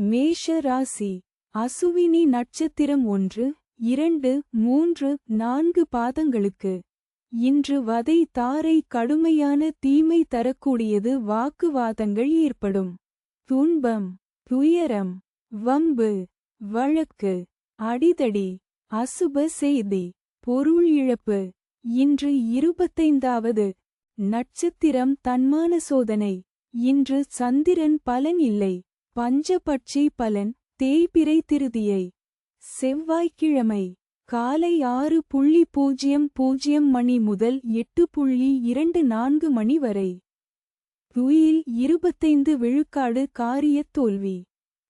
மேஷ ராசி அசுவினி நட்சத்திரம் ஒன்று இரண்டு மூன்று நான்கு பாதங்களுக்கு. இன்று வதை தாரை கடுமையான தீமை தரக்கூடியது வாக்குவாதங்கள் ஏற்படும். துன்பம் துயரம் வம்பு வழக்கு அடிதடி அசுப செய்தி பொருள் இழப்பு. இன்று இருபத்தைந்தாவது நட்சத்திரம் தன்மான சோதனை. இன்று சந்திரன் பலன் இல்லை. பஞ்சபட்சி பலன் தேய்பிறை திருதியை. செவ்வாய்க்கிழமை காலை ஆறு புள்ளி பூஜ்ஜியம் பூஜ்ஜியம் மணி முதல் எட்டு புள்ளி இரண்டு நான்கு மணி வரை. துயில் இருபத்தைந்து விழுக்காடு காரியத் தோல்வி.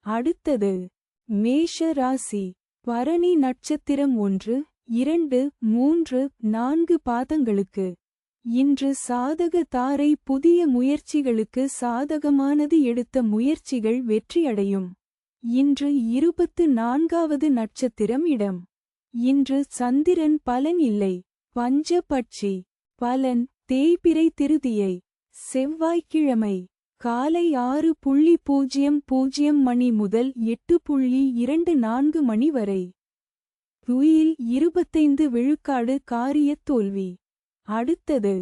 அடுத்தது மேஷ ராசி பரணி நட்சத்திரம் ஒன்று இரண்டு மூன்று நான்கு பாதங்களுக்கு. இன்று சாதக தாரை புதிய முயற்சிகளுக்கு சாதகமானது எடுத்த முயற்சிகள் வெற்றியடையும். இன்று இருபத்து நான்காவது நட்சத்திரம் இடம். இன்று சந்திரன் பலன் இல்லை. பஞ்ச பட்சி பலன் தேய்பிரை திருதியை. செவ்வாய்க்கிழமை. காலை ஆறு புள்ளி பூஜ்ஜியம் பூஜ்ஜியம் மணி முதல் எட்டு புள்ளி இரண்டு நான்கு மணி வரை. துயில் இருபத்தைந்து விழுக்காடு காரியத் தோல்வி. அடுத்தது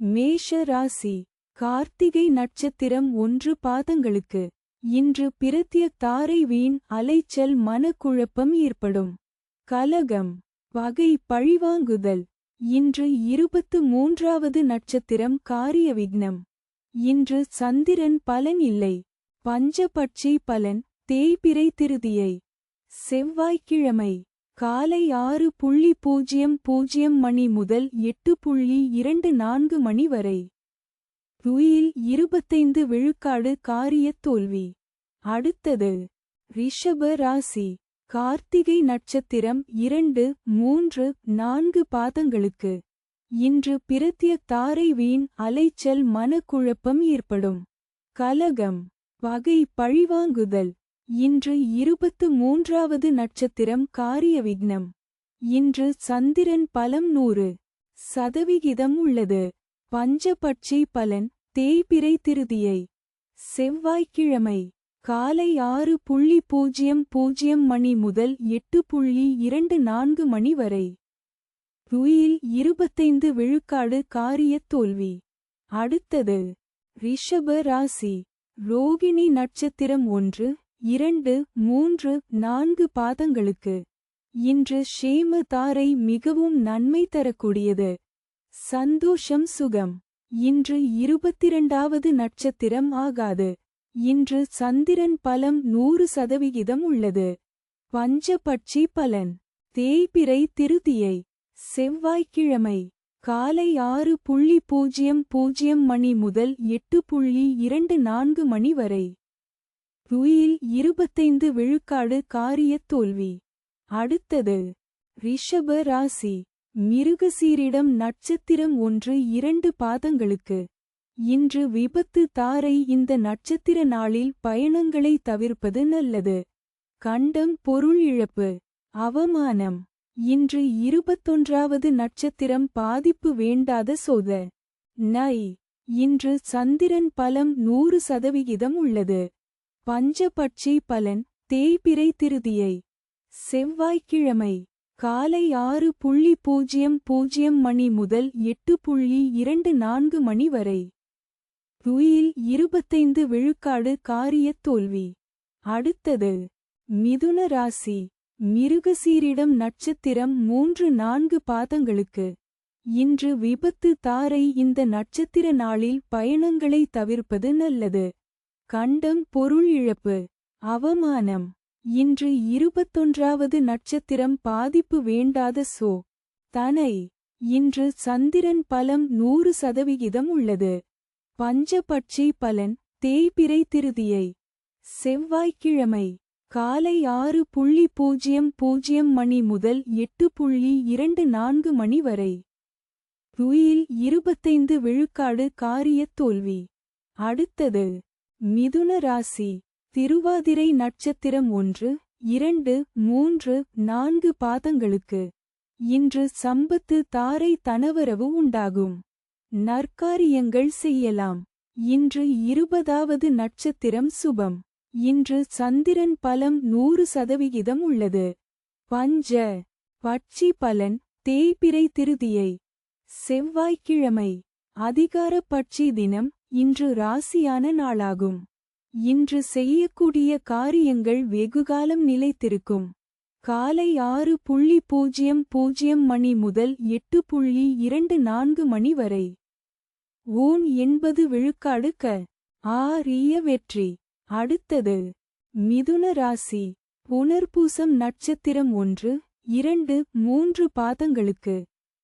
மேஷ ராசி கார்த்திகை நட்சத்திரம் ஒன்று பாதங்களுக்கு இன்று பிரத்திய தாரை வீண் அலைச்சல் மனக்குழப்பம் ஏற்படும். கலகம் பகை பழிவாங்குதல் இன்று இருபத்து மூன்றாவது நட்சத்திரம் காரிய விக்னம். இன்று சந்திரன் பலன் இல்லை பஞ்சபட்சி பலன் தேய்பிறை திருதியை. செவ்வாய்க்கிழமை காலை ஆறு புள்ளி பூஜ்ஜியம் பூஜ்ஜியம் மணி முதல் எட்டு புள்ளி இரண்டு நான்கு மணி வரை. துயில் இருபத்தைந்து விழுக்காடு காரிய தோல்வி. அடுத்தது ரிஷப ராசி. கார்த்திகை நட்சத்திரம் இரண்டு மூன்று நான்கு பாதங்களுக்கு. இன்று பிரத்திய தாரை வீண் அலைச்சல் மனக்குழப்பம் ஏற்படும். கலகம். வகை பழிவாங்குதல். இன்று இருபத்து மூன்றாவது நட்சத்திரம் காரிய விக்னம் இன்று சந்திரன் பலம் நூறு சதவிகிதம் உள்ளது. பஞ்சபட்சி பலன் தேய்பிறை திருதியை. செவ்வாய்க்கிழமை காலை ஆறு புள்ளி பூஜ்ஜியம் பூஜ்ஜியம் மணி முதல் எட்டு புள்ளி இரண்டு நான்கு மணி வரை. ருயில் இருபத்தைந்து விழுக்காடு காரியத் தோல்வி. அடுத்தது ரிஷப ராசி. ரோகிணி நட்சத்திரம் ஒன்று இரண்டு மூன்று நான்கு பாதங்களுக்கு. இன்று ஷேம தாரை மிகவும் நன்மை தரக்கூடியது. சந்தோஷம் சுகம். இன்று இருபத்திரண்டாவது நட்சத்திரம் ஆகாது. இன்று சந்திரன் பலம் நூறு சதவிகிதம் உள்ளது. பஞ்சபட்சி பலன். தேய்பிறை திருதியை. செவ்வாய்க்கிழமை. காலை ஆறு புள்ளி பூஜ்ஜியம் பூஜ்ஜியம் மணி முதல் எட்டு புள்ளி இரண்டு நான்கு மணி வரை. துயில் இருபத்தைந்து விழுக்காடு காரிய தோல்வி. அடுத்தது ரிஷப ராசி. மிருகசீரிடம் நட்சத்திரம் ஒன்று இரண்டு பாதங்களுக்கு. இன்று விபத்து தாரை இந்த நட்சத்திர நாளில் பயணங்களை தவிர்ப்பது நல்லது. கண்டம் பொருள் இழப்பு. அவமானம். இன்று இருபத்தொன்றாவது நட்சத்திரம் பாதிப்பு வேண்டாத சோத. நை. இன்று சந்திரன் பலம் நூறு சதவிகிதம் உள்ளது. பஞ்சபட்சி பலன் தேய்பிறை திருதியை. செவ்வாய்க்கிழமை காலை ஆறு புள்ளி பூஜ்ஜியம் பூஜ்ஜியம் மணி முதல் எட்டு புள்ளி இரண்டு நான்கு மணி வரை. துயில் இருபத்தைந்து விழுக்காடு காரிய தோல்வி. அடுத்தது மிதுன ராசி மிருகசீரிடம் நட்சத்திரம் மூன்று நான்கு பாதங்களுக்கு. இன்று விபத்து தாரை இந்த நட்சத்திர நாளில் பயணங்களை தவிர்ப்பது நல்லது. கண்டம் பொருள் இழப்பு அவமானம். இன்று இருபத்தொன்றாவது நட்சத்திரம் பாதிப்பு வேண்டாத சோ. தனை. இன்று சந்திரன் பலம் நூறு சதவிகிதம் உள்ளது. பஞ்சபட்சி பலன் தேய்பிரை திருதியை. செவ்வாய்க்கிழமை. காலை ஆறு புள்ளி பூஜ்ஜியம் பூஜ்ஜியம் மணி முதல் எட்டு புள்ளி இரண்டு நான்கு மணி வரை. ருயில் இருபத்தைந்து விழுக்காடு காரியத் தோல்வி. அடுத்தது. மிதுன ராசி திருவாதிரை நட்சத்திரம் ஒன்று இரண்டு மூன்று நான்கு பாதங்களுக்கு இன்று சம்பத்து தாரை தனவரவு உண்டாகும். நற்காரியங்கள் செய்யலாம். இன்று இருபதாவது நட்சத்திரம் சுபம். இன்று சந்திரன் பலம் நூறு சதவிகிதம் உள்ளது. பஞ்ச பட்சி பலன் தேய்பிரை திருதியை. செவ்வாய்க்கிழமை அதிகார பட்சி தினம் இன்று ராசியான நாளாகும். இன்று செய்யக்கூடிய காரியங்கள் வெகுகாலம் நிலைத்திருக்கும். காலை ஆறு புள்ளி பூஜ்ஜியம் பூஜ்ஜியம் மணி முதல் எட்டு புள்ளி இரண்டு நான்கு மணி வரை. ஊன் எண்பது விழுக்காடு க ஆரிய வெற்றி. அடுத்தது மிதுன ராசி. புனர்பூசம் நட்சத்திரம் ஒன்று இரண்டு மூன்று பாதங்களுக்கு.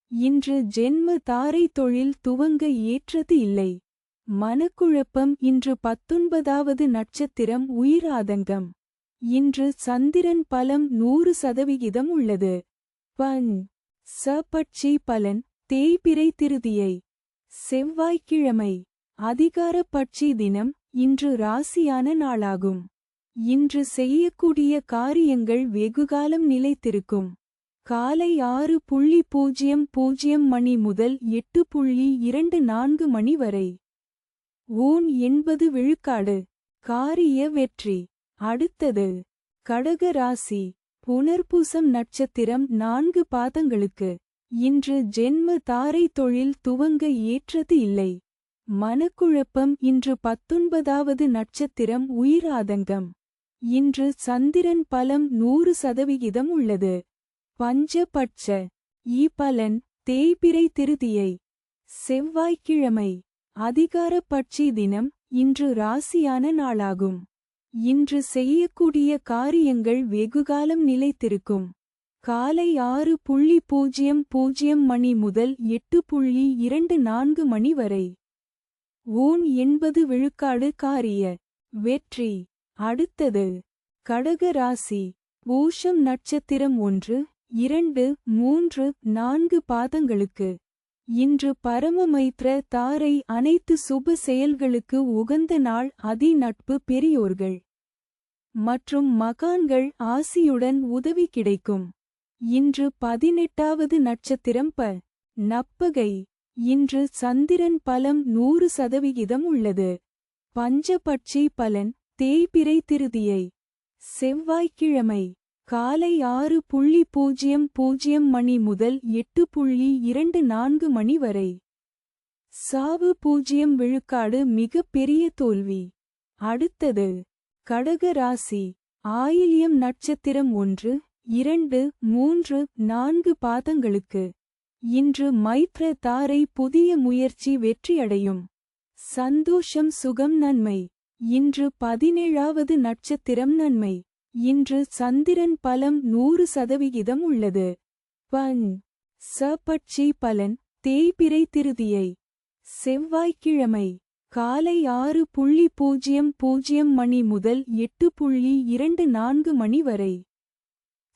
இன்று ஜென்ம தாரை தொழில் துவங்க ஏற்றது இல்லை. மனக்குழப்பம் இன்று பத்தொன்பதாவது நட்சத்திரம் உயிராதங்கம். இன்று சந்திரன் பலம் நூறு சதவிகிதம் உள்ளது. பன். சபட்சி பலன் தேய்பிறை திருதியை. செவ்வாய்க்கிழமை அதிகார பட்சி தினம் இன்று ராசியான நாளாகும். இன்று செய்யக்கூடிய காரியங்கள் வெகுகாலம் நிலைத்திருக்கும். காலை ஆறு புள்ளி பூஜ்ஜியம் பூஜ்ஜியம் மணி முதல் எட்டு புள்ளி இரண்டு நான்கு மணி வரை. ஊன் எண்பது விழுக்காடு. காரிய வெற்றி. அடுத்தது கடக ராசி. புனர்பூசம் நட்சத்திரம் நான்கு பாதங்களுக்கு. இன்று ஜென்ம தாரை தொழில் துவங்க ஏற்றது இல்லை. மனக்குழப்பம் இன்று பத்தொன்பதாவது நட்சத்திரம் உயிராதங்கம் இன்று சந்திரன் பலம் நூறு சதவிகிதம் உள்ளது. பஞ்சபட்ச. ஈ பலன் தேய்பிரை திருதியை. செவ்வாய்க்கிழமை. அதிகார பட்சி தினம் இன்று ராசியான நாளாகும். இன்று செய்யக்கூடிய காரியங்கள் வெகுகாலம் நிலைத்திருக்கும். காலை ஆறு புள்ளி பூஜ்ஜியம் பூஜ்ஜியம் மணி முதல் எட்டு புள்ளி இரண்டு நான்கு மணி வரை. ஊன் எண்பது விழுக்காடு காரிய. வெற்றி. அடுத்தது. கடக ராசி. பூஷம் நட்சத்திரம் ஒன்று இரண்டு மூன்று நான்கு பாதங்களுக்கு. இன்று பரமமைத்ர தாரை அனைத்து சுப செயல்களுக்கு உகந்த நாள் அதி நட்பு பெரியோர்கள். மற்றும் மகான்கள் ஆசியுடன் உதவி கிடைக்கும். இன்று பதினெட்டாவது நட்சத்திரம் ப நப்பகை இன்று சந்திரன் பலம் நூறு சதவிகிதம் உள்ளது. பஞ்சபட்சி பலன் தேய்பிறை திருதியை. செவ்வாய்க்கிழமை. காலை ஆறு புள்ளி பூஜ்ஜியம் பூஜ்ஜியம் மணி முதல் எட்டு புள்ளி இரண்டு நான்கு மணி வரை. சாவு பூஜ்ஜியம் விழுக்காடு மிக பெரிய தோல்வி. அடுத்தது கடக ராசி ஆயில்யம் நட்சத்திரம் ஒன்று இரண்டு மூன்று நான்கு பாதங்களுக்கு. இன்று மைத்ர தாரை புதிய முயற்சி வெற்றியடையும். சந்தோஷம் சுகம் நன்மை. இன்று பதினேழாவது நட்சத்திரம் நன்மை. இன்று சந்திரன் பலம் நூறு சதவிகிதம் உள்ளது. பன். சபட்சி பலன் தேய்பிறை திருதியை. செவ்வாய்க்கிழமை காலை ஆறு புள்ளி பூஜ்ஜியம் பூஜ்ஜியம் மணி முதல் எட்டு புள்ளி இரண்டு நான்கு மணி வரை.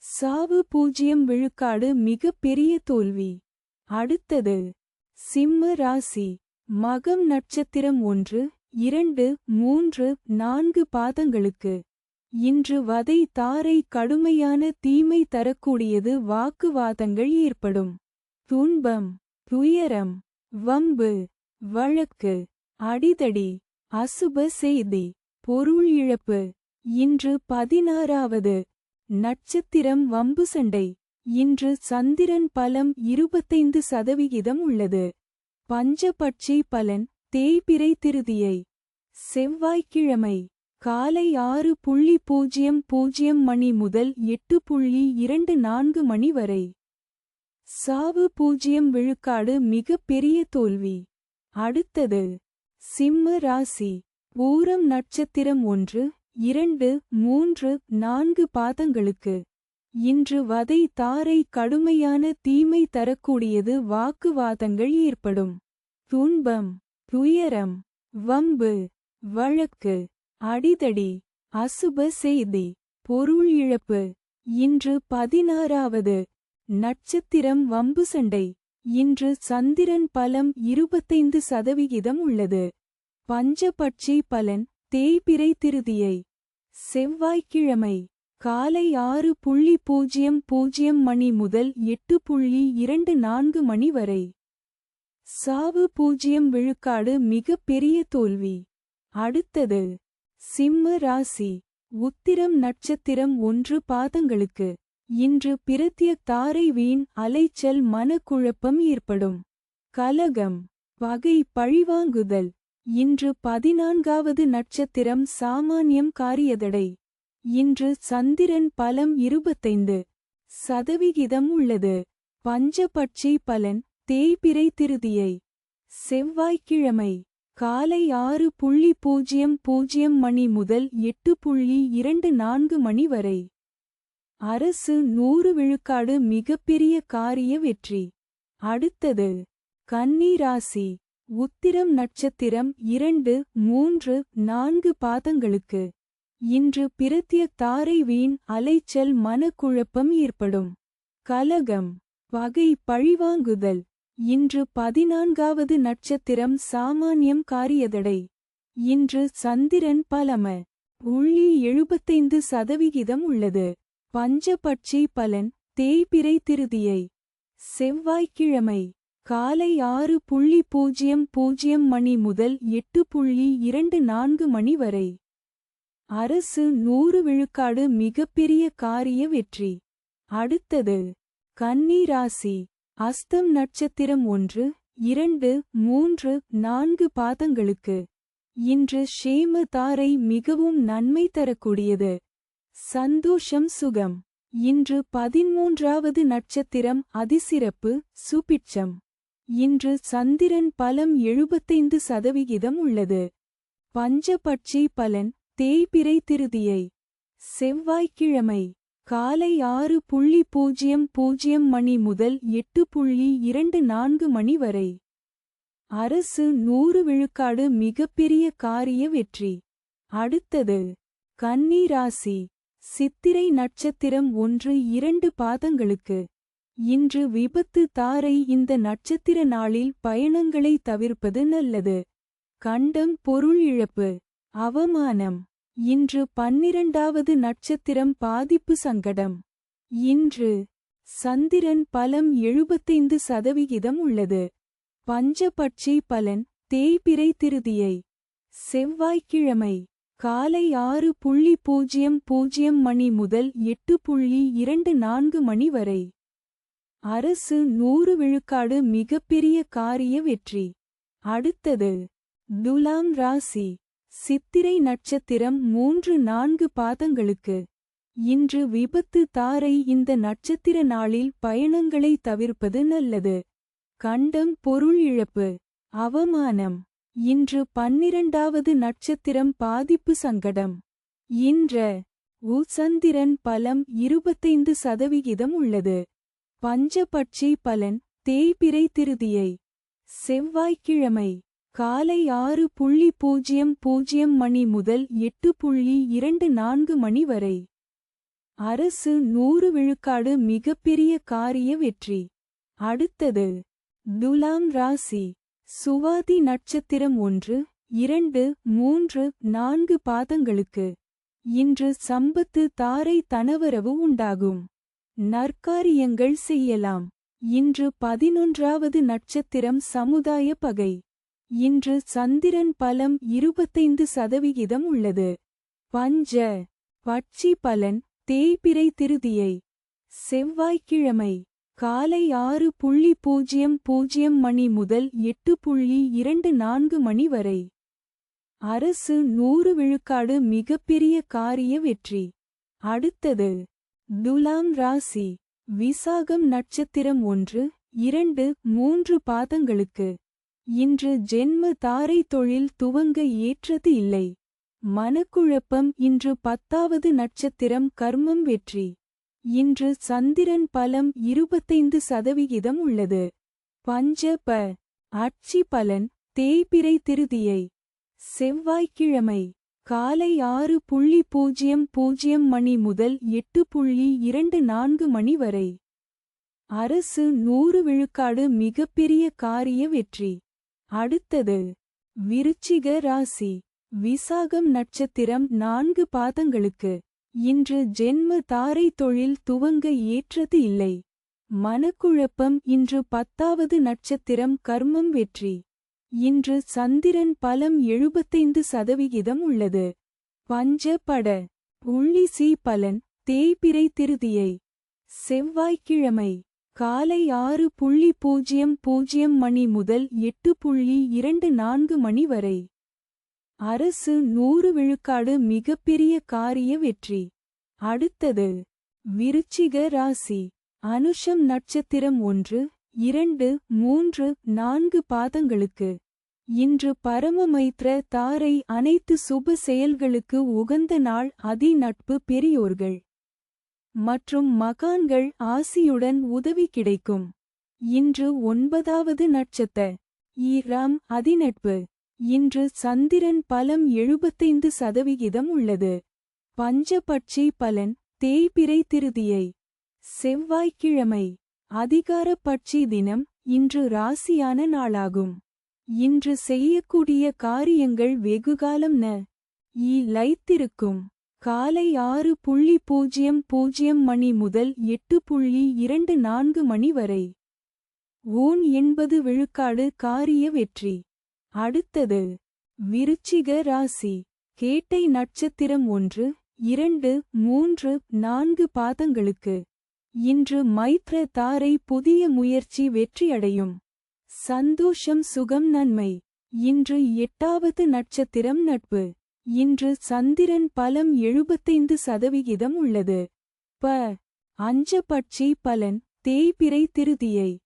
சாவு பூஜ்ஜியம் விழுக்காடு மிக பெரிய தோல்வி. அடுத்தது சிம்ம ராசி மகம் நட்சத்திரம் ஒன்று இரண்டு மூன்று நான்கு பாதங்களுக்கு. இன்று வதை தாரை கடுமையான தீமை தரக்கூடியது வாக்குவாதங்கள் ஏற்படும். துன்பம் துயரம் வம்பு வழக்கு அடிதடி அசுப செய்தி பொருள் இழப்பு. இன்று பதினாறாவது நட்சத்திரம் வம்பு சண்டை. இன்று சந்திரன் பலம் இருபத்தைந்து சதவிகிதம் உள்ளது. பஞ்சபட்சி பலன் தேய்பிறை திருதியை. செவ்வாய்க்கிழமை. காலை ஆறு புள்ளி பூஜ்ஜியம் பூஜ்ஜியம் மணி முதல் எட்டு புள்ளி இரண்டு நான்கு மணி வரை. சாவு பூஜ்ஜியம் விழுக்காடு மிக பெரிய தோல்வி. அடுத்தது சிம்ம ராசி. ஊரம் நட்சத்திரம் ஒன்று இரண்டு மூன்று நான்கு பாதங்களுக்கு. இன்று வதை தாரை கடுமையான தீமை தரக்கூடியது வாக்குவாதங்கள் ஏற்படும். துன்பம் துயரம் வம்பு வழக்கு. அடிதடி அசுப செய்தி பொருள் இழப்பு. இன்று பதினாறாவது நட்சத்திரம் வம்பு சண்டை. இன்று சந்திரன் பலம் இருபத்தைந்து சதவிகிதம் உள்ளது. பஞ்சபட்சி பலன் தேய்பிறை திருதியை. செவ்வாய்க்கிழமை காலை ஆறு புள்ளி பூஜ்ஜியம் பூஜ்ஜியம் மணி முதல் எட்டு புள்ளி இரண்டு நான்கு மணி வரை. சாவு பூஜ்ஜியம் விழுக்காடு மிக பெரிய தோல்வி. அடுத்தது சிம்ம ராசி உத்திரம் நட்சத்திரம் ஒன்று பாதங்களுக்கு. இன்று பிரத்திய தாரை வீண் அலைச்சல் மனக்குழப்பம் ஏற்படும். கலகம் வகை பழிவாங்குதல். இன்று பதினான்காவது நட்சத்திரம் சாமானியம் காரியதடை. இன்று சந்திரன் பலம் இருபத்தைந்து சதவிகிதம் உள்ளது. பஞ்சபட்சி பலன் தேய்பிறை திருதியை. செவ்வாய்க்கிழமை காலை ஆறு புள்ளி பூஜ்ஜியம் பூஜ்ஜியம் மணி முதல் எட்டு புள்ளி இரண்டு நான்கு மணி வரை. அரசு நூறு விழுக்காடு மிகப்பெரிய காரிய வெற்றி. அடுத்தது கன்னி ராசி. உத்திரம் நட்சத்திரம் இரண்டு மூன்று நான்கு பாதங்களுக்கு. இன்று பிரத்திய தாரை வீண் அலைச்சல் மனக்குழப்பம் ஏற்படும். கலகம் வகை பழிவாங்குதல். இன்று பதினான்காவது நட்சத்திரம் சாமானியம் காரியதடை. இன்று சந்திரன் பலம. உள்ளி எழுபத்தைந்து சதவிகிதம் உள்ளது. பஞ்சபட்சி பலன் தேய்பிறை திருதியை. செவ்வாய்க்கிழமை. காலை ஆறு புள்ளி பூஜ்ஜியம் பூஜ்ஜியம் மணி முதல் எட்டு புள்ளி இரண்டு நான்கு மணி வரை. அரசு நூறு விழுக்காடு மிகப்பெரிய காரிய வெற்றி. அடுத்தது கன்னி ராசி. அஸ்தம் நட்சத்திரம் ஒன்று இரண்டு மூன்று நான்கு பாதங்களுக்கு. இன்று ஷேம தாரை மிகவும் நன்மை தரக்கூடியது. சந்தோஷம் சுகம். இன்று பதிமூன்றாவது நட்சத்திரம் அதிசிறப்பு சுபிட்சம். இன்று சந்திரன் பலம் எழுபத்தைந்து சதவிகிதம் உள்ளது. பஞ்சபட்சி பலன் தேய்பிறை திருதியை. செவ்வாய்க்கிழமை. காலை ஆறு புள்ளி பூஜ்ஜியம் பூஜ்ஜியம் மணி முதல் எட்டு புள்ளி இரண்டு நான்கு மணி வரை. அரசு நூறு விழுக்காடு மிகப்பெரிய காரிய வெற்றி. அடுத்தது கன்னி ராசி. சித்திரை நட்சத்திரம் ஒன்று இரண்டு பாதங்களுக்கு. இன்று விபத்து தாரை இந்த நட்சத்திர நாளில் பயணங்களை தவிர்ப்பது நல்லது. கண்டம் பொருள் இழப்பு. அவமானம். இன்று பன்னிரண்டாவது நட்சத்திரம் பாதிப்பு சங்கடம். இன்று சந்திரன் பலம் எழுபத்தைந்து சதவிகிதம் உள்ளது. பஞ்சபட்சி பலன் தேய்பிரை திருதியை. செவ்வாய்க்கிழமை காலை ஆறு புள்ளி பூஜ்ஜியம் பூஜ்ஜியம் மணி முதல் எட்டு புள்ளி இரண்டு நான்கு மணி வரை. அரசு நூறு விழுக்காடு மிகப்பெரிய காரிய வெற்றி. அடுத்தது துலாம் ராசி. சித்திரை நட்சத்திரம் மூன்று நான்கு பாதங்களுக்கு. இன்று விபத்து தாரை இந்த நட்சத்திர நாளில் பயணங்களை தவிர்ப்பது நல்லது. கண்டம் பொருள் இழப்பு அவமானம். இன்று பன்னிரண்டாவது நட்சத்திரம் பாதிப்பு சங்கடம். இன்ற உசந்திரன் பலம் இருபத்தைந்து சதவிகிதம் உள்ளது. பஞ்சபட்சி பலன் தேய்பிறை திருதியை. செவ்வாய்க்கிழமை காலை ஆறு புள்ளி பூஜ்ஜியம் பூஜ்ஜியம் மணி முதல் எட்டு புள்ளி இரண்டு நான்கு மணி வரை. அரசு நூறு விழுக்காடு மிகப்பெரிய காரிய வெற்றி. அடுத்தது துலாம் ராசி. சுவாதி நட்சத்திரம் ஒன்று இரண்டு மூன்று நான்கு பாதங்களுக்கு. இன்று சம்பத்து தாரை தனவரவு உண்டாகும். நற்காரியங்கள் செய்யலாம். இன்று பதினொன்றாவது நட்சத்திரம் சமுதாய பகை. இன்று சந்திரன் பலம் இருபத்தைந்து சதவிகிதம் உள்ளது. பஞ்ச பட்சி பலன் தேய்பிறை திருதியை. செவ்வாய்க்கிழமை காலை ஆறு புள்ளி பூஜ்ஜியம் பூஜ்ஜியம் மணி முதல் எட்டு புள்ளி இரண்டு நான்கு மணி வரை. அரசு நூறு விழுக்காடு மிகப்பெரிய காரிய வெற்றி. அடுத்தது துலாம் ராசி விசாகம் நட்சத்திரம் ஒன்று இரண்டு மூன்று பாதங்களுக்கு. இன்று ஜென்ம தாரை தொழில் துவங்க ஏற்றது இல்லை. மனக்குழப்பம் இன்று பத்தாவது நட்சத்திரம் கர்மம் வெற்றி. இன்று சந்திரன் பலம் இருபத்தைந்து சதவிகிதம் உள்ளது. பஞ்ச ப அட்சி பலன் தேய்பிறை திருதியை. செவ்வாய்க்கிழமை காலை ஆறு புள்ளி பூஜ்ஜியம் பூஜ்ஜியம் மணி முதல் எட்டு புள்ளி இரண்டு நான்கு மணி வரை. அரசு நூறு விழுக்காடு மிகப்பெரிய காரிய வெற்றி. அடுத்தது விருச்சிக ராசி விசாகம் நட்சத்திரம் நான்கு பாதங்களுக்கு இன்று ஜென்ம தாரை தொழில் துவங்க ஏற்றது இல்லை. மனக்குழப்பம் இன்று பத்தாவது நட்சத்திரம் கர்மம் வெற்றி. இன்று சந்திரன் பலம் எழுபத்தைந்து சதவிகிதம் உள்ளது. பஞ்ச பட புள்ளி சி பலன் தேய்பிறை திருதியை. செவ்வாய்க்கிழமை காலை ஆறு புள்ளி பூஜ்ஜியம் பூஜ்ஜியம் மணி முதல் எட்டு புள்ளி இரண்டு நான்கு மணி வரை. அரசு நூறு விழுக்காடு மிகப்பெரிய காரிய வெற்றி. அடுத்தது விருச்சிக ராசி. அனுஷம் நட்சத்திரம் ஒன்று இரண்டு மூன்று நான்கு பாதங்களுக்கு. இன்று பரமமைத்ர தாரை அனைத்து சுப செயல்களுக்கு உகந்த நாள் அதி நட்பு பெரியோர்கள். மற்றும் மகான்கள் ஆசியுடன் உதவி கிடைக்கும். இன்று ஒன்பதாவது நட்சத்த ஈராம் அதிநட்பு இன்று சந்திரன் பலம் எழுபத்தைந்து சதவிகிதம் உள்ளது. பஞ்சபட்சி பலன் தேய்பிறை திருதியை. செவ்வாய்க்கிழமை அதிகார பட்சி தினம் இன்று ராசியான நாளாகும். இன்று செய்யக்கூடிய காரியங்கள் வெகுகாலம் ந. ஈ. லைத்திருக்கும். காலை ஆறு புள்ளி பூஜ்ஜியம் பூஜ்ஜியம் மணி முதல் எட்டு புள்ளி இரண்டு நான்கு மணி வரை. ஊன் எண்பது விழுக்காடு காரிய வெற்றி. அடுத்தது விருச்சிக ராசி. கேட்டை நட்சத்திரம் ஒன்று இரண்டு மூன்று நான்கு பாதங்களுக்கு. இன்று மைத்ர தாரை புதிய முயற்சி வெற்றியடையும். சந்தோஷம் சுகம் நன்மை. இன்று எட்டாவது நட்சத்திரம் நட்பு. இன்று சந்திரன் பலம் எழுபத்தைந்து சதவிகிதம் உள்ளது. ப. அஞ்சபட்சி பலன் தேய்பிறை திருதியை.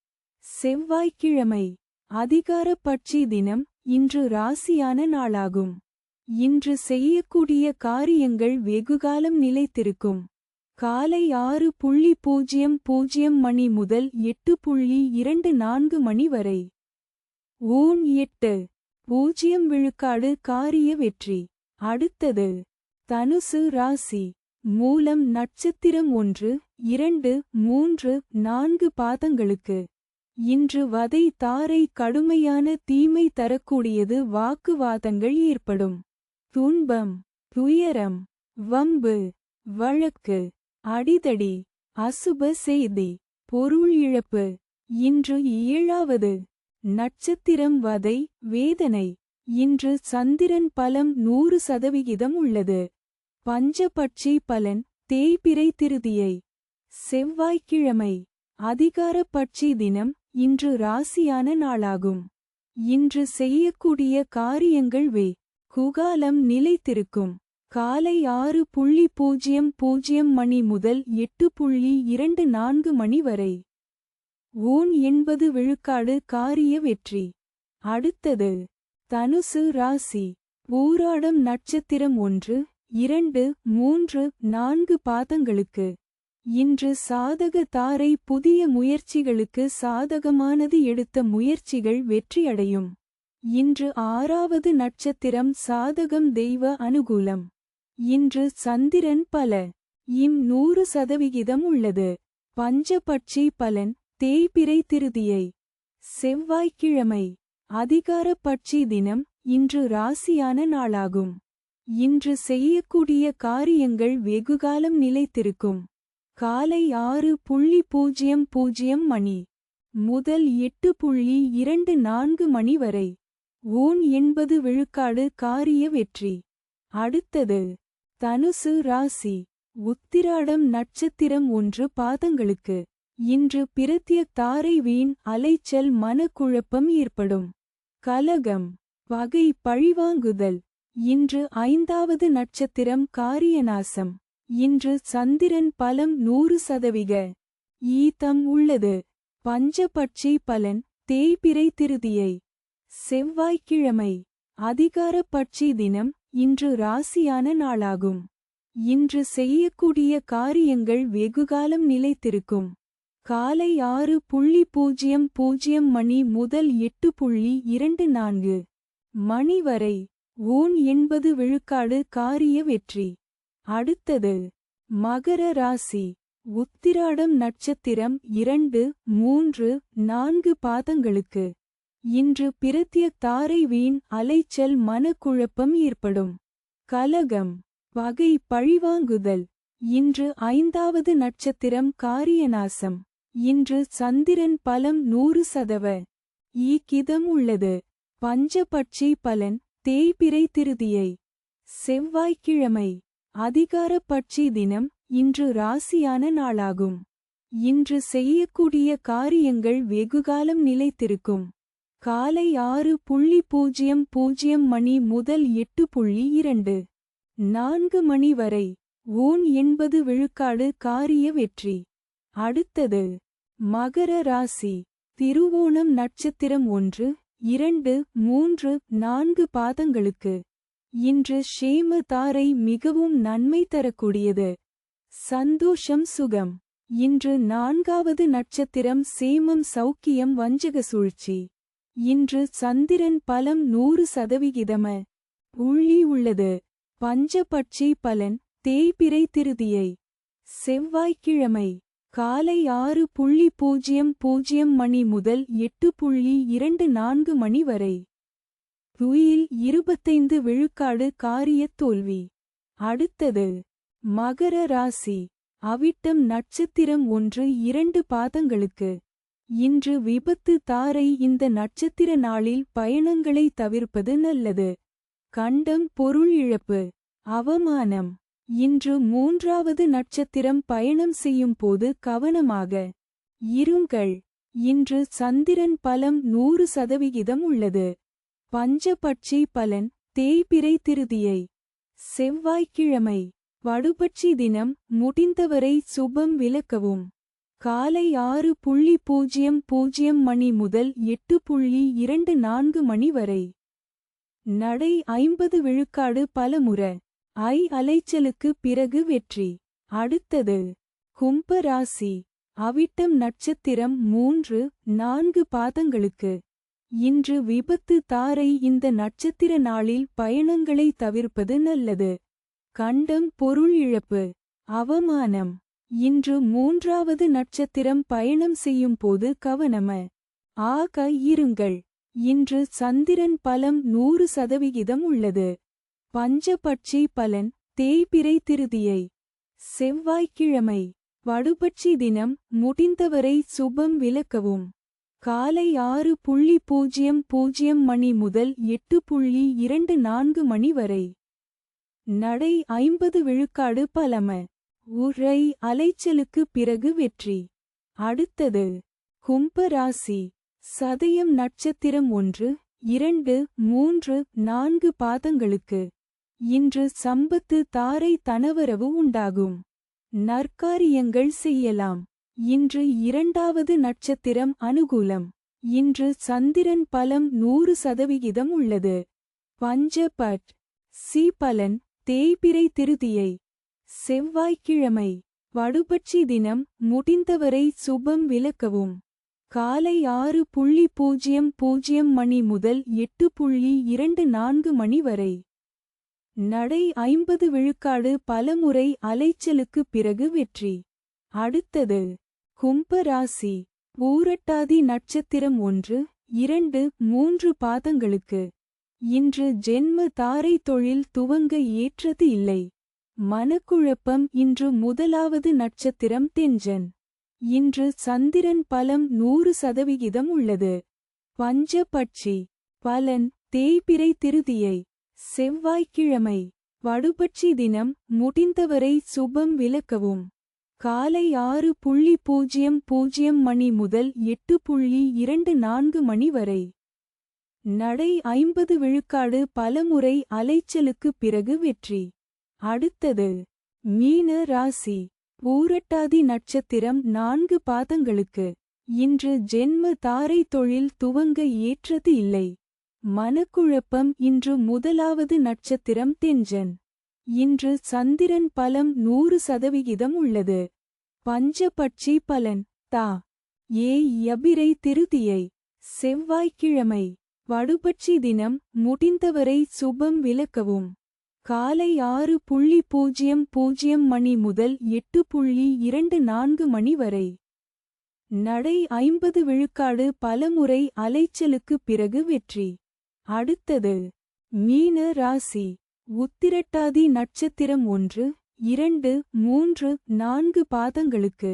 செவ்வாய்க்கிழமை அதிகார பட்சி தினம் இன்று ராசியான நாளாகும். இன்று செய்யக்கூடிய காரியங்கள் வெகுகாலம் நிலைத்திருக்கும். காலை ஆறு புள்ளி பூஜ்ஜியம் பூஜ்ஜியம் மணி முதல் எட்டு புள்ளி இரண்டு நான்கு மணி வரை. ஊன் எட்டு பூஜ்ஜியம் விழுக்காடு காரிய வெற்றி. அடுத்தது தனுசு ராசி மூலம் நட்சத்திரம் ஒன்று இரண்டு மூன்று நான்கு பாதங்களுக்கு. இன்று வதை தாரை கடுமையான தீமை தரக்கூடியது வாக்குவாதங்கள் ஏற்படும். துன்பம் துயரம் வம்பு வழக்கு அடிதடி அசுப செய்தி பொருள் இழப்பு. இன்று ஏழாவது நட்சத்திரம் வதை வேதனை. இன்று சந்திரன் பலம் நூறு சதவிகிதம் உள்ளது. பஞ்சபட்சி பலன் தேய்பிரை திருதியை. செவ்வாய்க்கிழமை. அதிகார பட்சி தினம் இன்று ராசியான நாளாகும். இன்று செய்யக்கூடிய காரியங்கள் வே. குகாலம் நிலைத்திருக்கும். காலை ஆறு புள்ளி பூஜ்ஜியம் பூஜ்ஜியம் மணி முதல் எட்டு புள்ளி இரண்டு நான்கு மணி வரை. ஊன் எண்பது விழுக்காடு காரிய வெற்றி. அடுத்தது. தனுசு ராசி. ஊராடம் நட்சத்திரம் ஒன்று இரண்டு மூன்று நான்கு பாதங்களுக்கு. இன்று சாதக தாரை புதிய முயற்சிகளுக்கு சாதகமானது எடுத்த முயற்சிகள் வெற்றியடையும். இன்று ஆறாவது நட்சத்திரம் சாதகம் தெய்வ அனுகூலம். இன்று சந்திரன் பல இம் நூறு சதவிகிதம் உள்ளது. பஞ்சபட்சி பலன் தேய்பிரை திருதியை. செவ்வாய்க்கிழமை. அதிகார பட்சி தினம் இன்று ராசியான நாளாகும். இன்று செய்யக்கூடிய காரியங்கள் வெகுகாலம் நிலைத்திருக்கும். காலை ஆறு புள்ளி பூஜ்ஜியம் பூஜ்ஜியம் மணி. முதல் எட்டு புள்ளி இரண்டு நான்கு மணி வரை. ஊன் எண்பது விழுக்காடு காரிய வெற்றி. அடுத்தது தனுசு ராசி. உத்திராடம் நட்சத்திரம் ஒன்று பாதங்களுக்கு. இன்று பிரத்திய தாரை வீண் அலைச்சல் மனக்குழப்பம் ஏற்படும். கலகம் வகை பழிவாங்குதல். இன்று ஐந்தாவது நட்சத்திரம் காரியநாசம். இன்று சந்திரன் பலம் நூறு சதவிக. ஈத்தம் உள்ளது. பஞ்சபட்சி பலன் தேய்பிறை திருதியை. செவ்வாய்க்கிழமை அதிகார பட்சி தினம் இன்று ராசியான நாளாகும். இன்று செய்யக்கூடிய காரியங்கள் வெகுகாலம் நிலைத்திருக்கும். காலை ஆறு புள்ளி பூஜ்ஜியம் பூஜ்ஜியம் மணி முதல் எட்டு புள்ளி இரண்டு நான்கு. மணி வரை ஊன் எண்பது விழுக்காடு காரிய வெற்றி. அடுத்தது மகர ராசி. உத்திராடம் நட்சத்திரம் இரண்டு மூன்று நான்கு பாதங்களுக்கு. இன்று பிரத்திய தாரை வீண் அலைச்சல் மனக்குழப்பம் ஏற்படும். கலகம் வகை பழிவாங்குதல். இன்று ஐந்தாவது நட்சத்திரம் காரியநாசம். இன்று சந்திரன் பலம் நூறு சதவ. ஈக்கிதம் உள்ளது. பஞ்சபட்சி பலன் தேய்பிரை திருதியை. செவ்வாய்க்கிழமை. அதிகாரப்பட்சி தினம் இன்று ராசியான நாளாகும். இன்று செய்யக்கூடிய காரியங்கள் வெகுகாலம் நிலைத்திருக்கும். காலை ஆறு புள்ளி பூஜ்ஜியம் பூஜ்ஜியம் மணி முதல் எட்டு புள்ளி இரண்டு. நான்கு மணி வரை. ஊன் எண்பது விழுக்காடு காரிய வெற்றி. அடுத்தது மகர ராசி திருவோணம் நட்சத்திரம் ஒன்று இரண்டு மூன்று நான்கு பாதங்களுக்கு. இன்று ஷேம தாரை மிகவும் நன்மை தரக்கூடியது. சந்தோஷம் சுகம். இன்று நான்காவது நட்சத்திரம் சேமம் சௌக்கியம் வஞ்சக சூழ்ச்சி. இன்று சந்திரன் பலம் நூறு சதவிகிதம. உள்ளி உள்ளது. பஞ்சபட்சி பலன் தேய்பிறை திருதியை. செவ்வாய்க்கிழமை. காலை ஆறு புள்ளி பூஜ்ஜியம் பூஜ்ஜியம் மணி முதல் எட்டு புள்ளி இரண்டு நான்கு மணி வரை. துயில் இருபத்தைந்து விழுக்காடு காரிய தோல்வி. அடுத்தது மகர ராசி. அவிட்டம் நட்சத்திரம் ஒன்று இரண்டு பாதங்களுக்கு. இன்று விபத்து தாரை இந்த நட்சத்திர நாளில் பயணங்களை தவிர்ப்பது நல்லது. கண்டம் பொருள் இழப்பு. அவமானம். இன்று மூன்றாவது நட்சத்திரம் பயணம் செய்யும் போது கவனமாக இருங்கள். இன்று சந்திரன் பலம் நூறு சதவிகிதம் உள்ளது. பஞ்சபட்சி பலன் தேய்பிரை திருதியை. செவ்வாய்க்கிழமை வடுபட்சி தினம் முடிந்தவரை சுபம் விளக்கவும். காலை ஆறு புள்ளி பூஜ்ஜியம் பூஜ்ஜியம் மணி முதல் எட்டு புள்ளி இரண்டு நான்கு மணி வரை. நடை ஐம்பது விழுக்காடு பலமுற. ஐ அலைச்சலுக்கு பிறகு வெற்றி. அடுத்தது கும்ப ராசி. அவிட்டம் நட்சத்திரம் மூன்று நான்கு பாதங்களுக்கு. இன்று விபத்து தாரை இந்த நட்சத்திர நாளில் பயணங்களை தவிர்ப்பது நல்லது. கண்டம் பொருள் இழப்பு. அவமானம். இன்று மூன்றாவது நட்சத்திரம் பயணம் செய்யும் போது கவனம. ஆக இருங்கள். இன்று சந்திரன் பலம் நூறு சதவிகிதம் உள்ளது. பஞ்சபட்சி பலன் தேய்பிறை திருதியை. செவ்வாய்க்கிழமை வடுபட்சி தினம் முடிந்தவரை சுபம் விளக்கவும். காலை ஆறு புள்ளி பூஜ்ஜியம் பூஜ்ஜியம் மணி முதல் எட்டு புள்ளி இரண்டு நான்கு மணி வரை. நடை ஐம்பது விழுக்காடு பலம. உரை அலைச்சலுக்கு பிறகு வெற்றி. அடுத்தது கும்ப ராசி. சதயம் நட்சத்திரம் ஒன்று இரண்டு மூன்று நான்கு பாதங்களுக்கு. இன்று சம்பத்து தாரை தனவரவு உண்டாகும். நற்காரியங்கள் செய்யலாம். இன்று இரண்டாவது நட்சத்திரம் அனுகூலம். இன்று சந்திரன் பலம் நூறு சதவிகிதம் உள்ளது. பஞ்சபட். சி பலன் தேய்பிறை திருதியை. செவ்வாய்க்கிழமை. வடுபட்சி தினம் முடிந்தவரை சுபம் விளக்கவும். காலை ஆறு புள்ளி பூஜ்ஜியம் பூஜ்ஜியம் மணி முதல் எட்டு புள்ளி இரண்டு நான்கு மணி வரை. நடை ஐம்பது விழுக்காடு பலமுறை அலைச்சலுக்கு பிறகு வெற்றி. அடுத்தது கும்ப ராசி. ஊரட்டாதி நட்சத்திரம் ஒன்று இரண்டு மூன்று பாதங்களுக்கு. இன்று ஜென்ம தாரை தொழில் துவங்க ஏற்றது இல்லை. மனக்குழப்பம் இன்று முதலாவது நட்சத்திரம் தெஞ்சன் இன்று சந்திரன் பலம் நூறு சதவிகிதம் உள்ளது. பஞ்சபட்சி பலன் தேய்பிறை திருதியை. செவ்வாய்க்கிழமை வடுபட்சி தினம் முடிந்தவரை சுபம் விளக்கவும். காலை ஆறு புள்ளி பூஜ்ஜியம் பூஜ்ஜியம் மணி முதல் எட்டு புள்ளி இரண்டு நான்கு மணி வரை. நடை ஐம்பது விழுக்காடு பலமுறை அலைச்சலுக்கு பிறகு வெற்றி. அடுத்தது மீன ராசி ஊரட்டாதி நட்சத்திரம் நான்கு பாதங்களுக்கு. இன்று ஜென்ம தாரை தொழில் துவங்க ஏற்றது இல்லை. மனக்குழப்பம் இன்று முதலாவது நட்சத்திரம் தெஞ்சன் இன்று சந்திரன் பலம் நூறு சதவிகிதம் உள்ளது. பஞ்சபட்சி பலன் தா. ஏ யபிரை திருதியை. செவ்வாய்க்கிழமை வடுபட்சி தினம் முடிந்தவரை சுபம் விளக்கவும். காலை ஆறு புள்ளி பூஜ்ஜியம் பூஜ்ஜியம் மணி முதல் எட்டு புள்ளி இரண்டு நான்கு மணி வரை. நடை ஐம்பது விழுக்காடு பலமுறை அலைச்சலுக்கு பிறகு வெற்றி. அடுத்தது மீன ராசி. உத்திரட்டாதி நட்சத்திரம் ஒன்று இரண்டு மூன்று நான்கு பாதங்களுக்கு.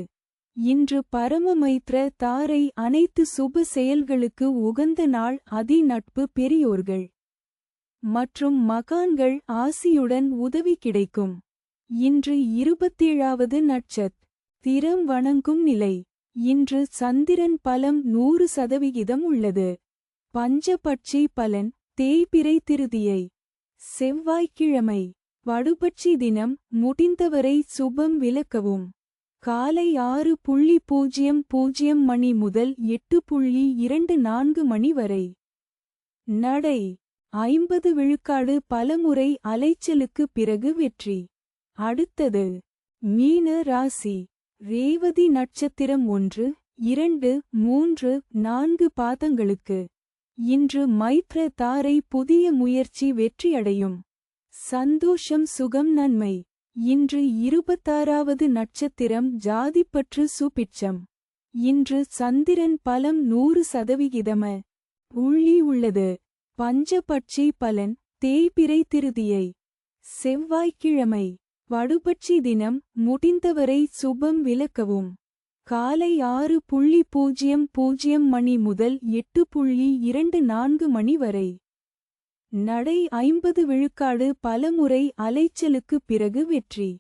இன்று பரமமைத்ர தாரை அனைத்து சுப செயல்களுக்கு உகந்த நாள் அதி நட்பு பெரியோர்கள். மற்றும் மகான்கள் ஆசியுடன் உதவி கிடைக்கும். இன்று இருபத்தேழாவது நட்சத் திறம் வணங்கும் நிலை. இன்று சந்திரன் பலம் நூறு சதவிகிதம் உள்ளது. பஞ்சபட்சி பலன் தேய்பிறை திருதியை. செவ்வாய்க்கிழமை வடுபட்சி தினம் முடிந்தவரை சுபம் விளக்கவும். காலை ஆறு புள்ளி பூஜ்ஜியம் பூஜ்ஜியம் மணி முதல் எட்டு புள்ளி இரண்டு நான்கு மணி வரை. நடை ஐம்பது விழுக்காடு பலமுறை அலைச்சலுக்கு பிறகு வெற்றி. அடுத்தது மீன ராசி ரேவதி நட்சத்திரம் ஒன்று இரண்டு மூன்று நான்கு பாதங்களுக்கு. இன்று மைத்ர தாரை புதிய முயற்சி வெற்றியடையும். சந்தோஷம் சுகம் நன்மை. இன்று இருபத்தாறாவது நட்சத்திரம் ஜாதிப்பற்று சுபிட்சம். இன்று சந்திரன் பலம் நூறு சதவிகிதம. புள்ளி உள்ளது. பஞ்சபட்சி பலன் தேய்பிறை திருதியை. செவ்வாய்க்கிழமை. வடுபட்சி தினம் முடிந்தவரை சுபம் விளக்கவும். காலை ஆறு புள்ளி பூஜ்ஜியம் பூஜ்ஜியம் மணி முதல் எட்டு புள்ளி இரண்டு நான்கு மணி வரை. நடை ஐம்பது விழுக்காடு பலமுறை அலைச்சலுக்குப் பிறகு வெற்றி.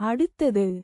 அடுத்தது